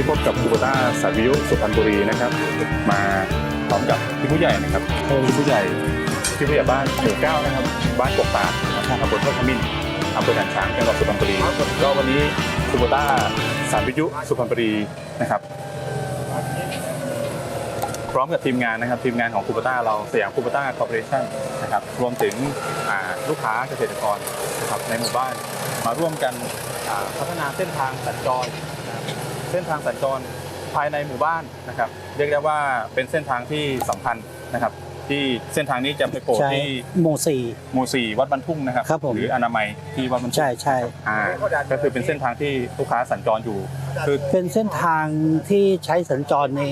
นี้พบกับคูโบต้าสายวิยุสุพรรณบุรีนะครับ มาพร้อมกับพี่ผู้ใหญ่นะครับพี่ผู้ใหญ่พี่ผู้ใหญ่บ้านหมู่เก้านะครับ บ้านกกตากนะครับอำเภอเทพขมิ้นอำเภอด่านช้างจังหวัดสุพรรณบุรีก็วันนี้คูโบต้าสายวิยุสุพรรณบุรีนะครับพร้อมกับทีมงานนะครับทีมงานของคูปต้าเราสยามคูปต้าคอร์ปอเรชั่นนะครับรวมถึงลูกค้าเกษตรกรนะครับในหมู่บ้านมาร่วมกันพัฒนาเส้นทางสัญจร เส้นทางสัญจรภายในหมู่บ้านนะครับ เรียกได้ว่าเป็นเส้นทางที่สำคัญนะครับ ที่เส้นทางนี้จะไปโผล่ใช่ที่หมู่สี่ หมู่สี่วัดบรรทุ่งนะครับ ครับผม หรืออนามัยที่วัดบรรทุ่งใช่ใช่อ่าก็คือเป็นเส้นทางที่ลูกค้าสัญจรอยู่ คือ เป็นเส้นทางที่ใช้สัญจรใน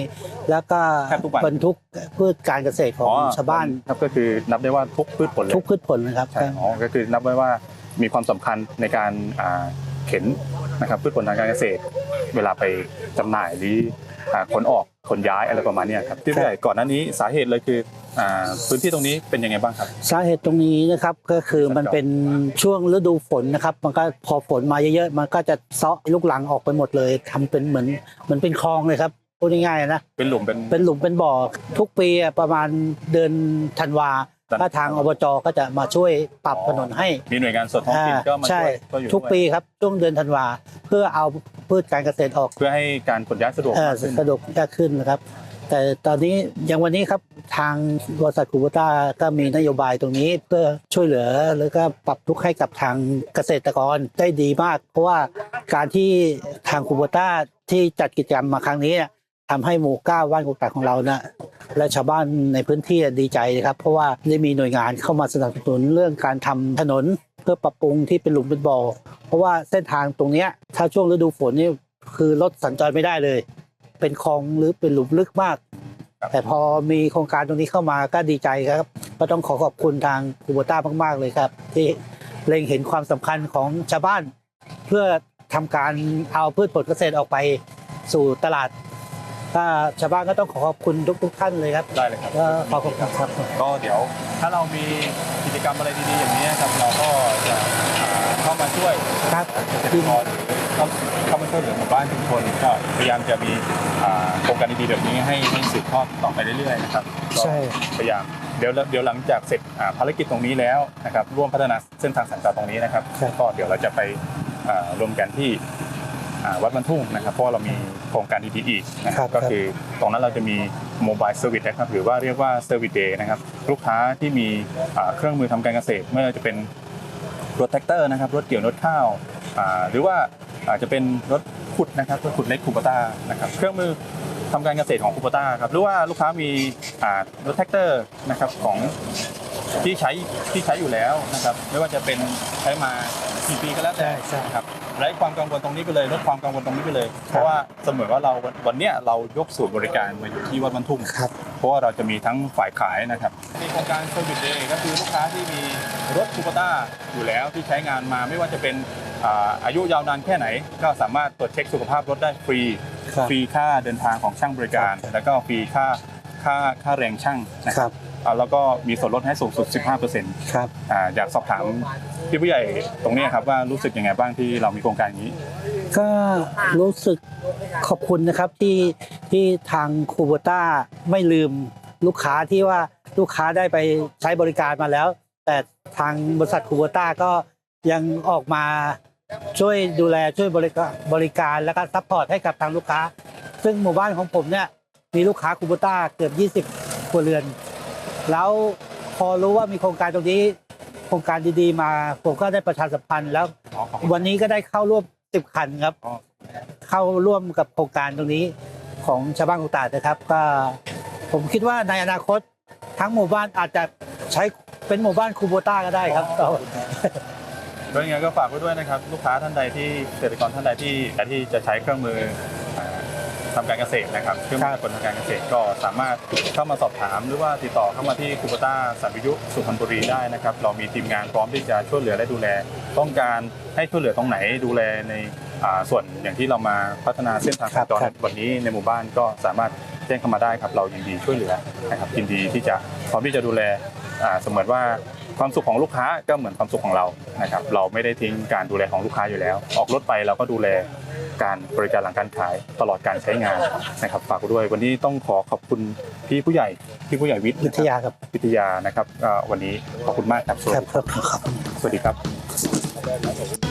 แล้วก็แทบทุกวัน บรรทุกพืชการเกษตรของชาวบ้านครับก็คือนับได้ว่าทุกพืชผลเลย ทุกพืชผลนะครับ ใช่อ๋อก็คือนับไว้ว่ามีความสำคัญในการอ่าเข็น นะครับพืชผลทางการเกษตร เวลาไปจำหน่ายหรืออ่าขนออกขนย้ายอะไรประมาณเนี้ยครับที่ผู้ใหญ่ก่อนหน้านี้สาเหตุเลยคืออ่าพื้นที่ตรงนี้เป็นยังไงบ้างครับ สาเหตุตรงนี้นะครับก็คือมันเป็นช่วงฤดูฝนนะครับ มันก็พอฝนมาเยอะๆมันก็จะเซาะลูกหลังออกไปหมดเลยทำเป็นเหมือนเหมือนเป็นคลองเลยครับพูดง่ายๆนะเป็นหลุมเป็นเป็นหลุมเป็นบ่อทุกปีอะประมาณเดือนธันวา ครับถ้าทางอบจก็จะมาช่วยปรับถนนให้มีหน่วยงานส่วนท้องถิ่นก็มาใช่ช่วยก็อยู่ทุกด้วยปีครับช่วงเดือนธันวาเพื่อเอาพืชการเกษตรออก เพื่อให้การขนย้ายสะดวกเอ่อมากขึ้นสะดวกยากขึ้นนะครับ แต่ตอนนี้อย่างวันนี้ครับทางบริษัทคูโบต้าก็มีนโยบายตรงนี้เพื่อช่วยเหลือแล้วก็ปรับทุกข์ให้กับทางเกษตรกรได้ดีมาก เพราะว่าการที่ทางคูโบต้าที่จัดกิจกรรมมาครั้งนี้เนี่ย ทำให้หมู่เก้าบ้านกุกตากของเรานะและชาวบ้านในพื้นที่ดีใจนะครับ เพราะว่าได้มีหน่วยงานเข้ามาสนับสนุนเรื่องการทำถนน เพื่อปรับปรุงที่เป็นหลุมเป็นบ่อเพราะว่าเส้นทางตรงเนี้ยถ้าช่วงฤดูฝนนี่คือรถสัญจรไม่ได้เลย เป็นคลองหรือเป็นหลุมลึกมาก แต่พอมีโครงการตรงนี้เข้ามาก็ดีใจครับ ก็ต้องขอขอบคุณทางคูโบต้ามาก ๆ เลยครับ ที่เล็งเห็นความสำคัญของชาวบ้าน เพื่อทำการเอาพืชผลเกษตรออกไปสู่ตลาด ถ้าชาวบ้านก็ต้องขอขอบคุณทุกๆท่านเลยครับได้เลยครับก็ขอขอบคุณครับ ก็เดี๋ยวถ้าเรามีกิจกรรมอะไรดีๆอย่างนี้ครับเราก็จะอ่าเข้ามาช่วยครับเกษตรกรหรือเข้าเข้ามาช่วยเหลือหมู่บ้านชุมชนก็พยายามจะมีอ่าโครงการดีๆแบบนี้ให้ให้สืบทอดต่อไปเรื่อยๆนะครับก็ใช่พยายามเดี๋ยวเดี๋ยวหลังจากเสร็จอ่าภารกิจตรงนี้แล้วนะครับร่วมพัฒนาเส้นทางสัญจรตรงนี้นะครับครับก็เดี๋ยวเราจะไปอ่ารวมกันที่อ่า วัดบรรทุ่งนะครับเพราะว่าเรามีโครงการดีๆอีกนะครับก็คือตรงนั้นเราจะมีโมบายเซอร์วิสนะครับหรือว่าเรียกว่าเซอร์วิสเดย์นะครับลูกค้าที่มีอ่าเครื่องมือทำการเกษตรไม่ว่าจะเป็นรถแท็กเตอร์นะครับรถเกี่ยวรถข้าวอ่าหรือว่าอาจจะเป็นรถขุดนะครับรถขุดเล็กคูปต้านะครับเครื่องมือทำการเกษตรของคูปต้าครับหรือว่าลูกค้ามีอ่ารถแท็กเตอร์นะครับของที่ใช้ที่ใช้อยู่แล้วนะครับไม่ว่าจะเป็นใช้มา กี่ปีก็แล้วแต่ใช่ใช่นะครับไร้ความกังวลตรงนี้ไปเลยลดความกังวลตรงนี้ไปเลย เพราะว่าเสมือนว่าเราวันวันเนี้ยเรายกศูนย์บริการมาอยู่ที่วัดบรรทุ่งครับเพราะว่าเราจะมีทั้งฝ่ายขายนะครับมีโครงการเซอร์วิสเดย์ก็คือลูกค้าที่มีรถคูปต้าอยู่แล้วที่ใช้งานมาไม่ว่าจะเป็นอ่าอายุยาวนานแค่ไหน ก็สามารถตรวจเช็คสุขภาพรถได้ฟรีครับฟรีค่าเดินทางของช่างบริการครับแล้วก็ฟรีค่า ค่าค่าแรงช่างนะคครัรับบ อ่าแล้วก็มีส่วนลดให้สูงสุด 15%ครับ อ่าอยากสอบถามพี่ผู้ใหญ่ตรงนี้ครับว่ารู้สึกยังไงบ้างที่เรามีโครงการอย่างนี้ ก็รู้สึกขอบคุณนะครับที่ที่ทางคูโบต้าไม่ลืมลูกค้าที่ว่าลูกค้าได้ไปใช้บริการมาแล้ว แต่ทางบริษัทคูโบต้าก็ยังออกมาช่วยดูแลช่วยบริการบริการแล้วก็ซัพพอร์ตให้กับทางลูกค้า ซึ่งหมู่บ้านของผมเนี่ย มีลูกค้าคูโบต้าเกือบ 20 ครัวเรือน แล้วพอรู้ว่ามีโครงการตรงนี้ โครงการดีๆ มาผมก็ได้ประชาสัมพันธ์แล้วอ๋อขอบคุณวันนี้ก็ได้เข้าร่วมสิบคันครับอ๋อเข้าร่วมกับโครงการตรงนี้ของชาวบ้านกุตาดนะครับ ก็ผมคิดว่าในอนาคตทั้งหมู่บ้านอาจจะใช้เป็นหมู่บ้านคูโบต้าก็ได้ครับก็ยังไงก็ฝากไว้ด้วยนะครับ ลูกค้าท่านใดที่เกษตรกรท่านใดที่ที่จะใช้เครื่องมือ อ่าทำการเกษตรนะครับเครื่องมือคนทำการเกษตรก็สามารถเข้ามาสอบถาม หรือว่าติดต่อเข้ามาที่คูปต้าสัมวิทยุสุพรรณบุรีได้นะครับ เรามีทีมงานพร้อมที่จะช่วยเหลือและดูแล ต้องการให้ช่วยเหลือตรงไหนดูแลในอ่าส่วนอย่างที่เรามาพัฒนาเส้นทางสัญจรครับวันนี้ในหมู่บ้านก็สามารถแจ้งเข้ามาได้ครับ เรายินดีช่วยเหลือนะครับยินดีที่จะพร้อมที่จะดูแลอ่าเสมือนว่าความสุขของลูกค้าก็เหมือนความสุขของเรานะครับ เราไม่ได้ทิ้งการดูแลของลูกค้าอยู่แล้ว ออกรถไปเราก็ดูแล การบริการหลังการขายตลอดการใช้งานนะครับฝากไว้ด้วย วันนี้ต้องขอขอบคุณพี่ผู้ใหญ่พี่ผู้ใหญ่วิทย์วินะทครับยาครับวิทยานะครับเอ่อวันนี้ขอบคุณมากครับสวัสครับดีครับครับสวัสดีครับ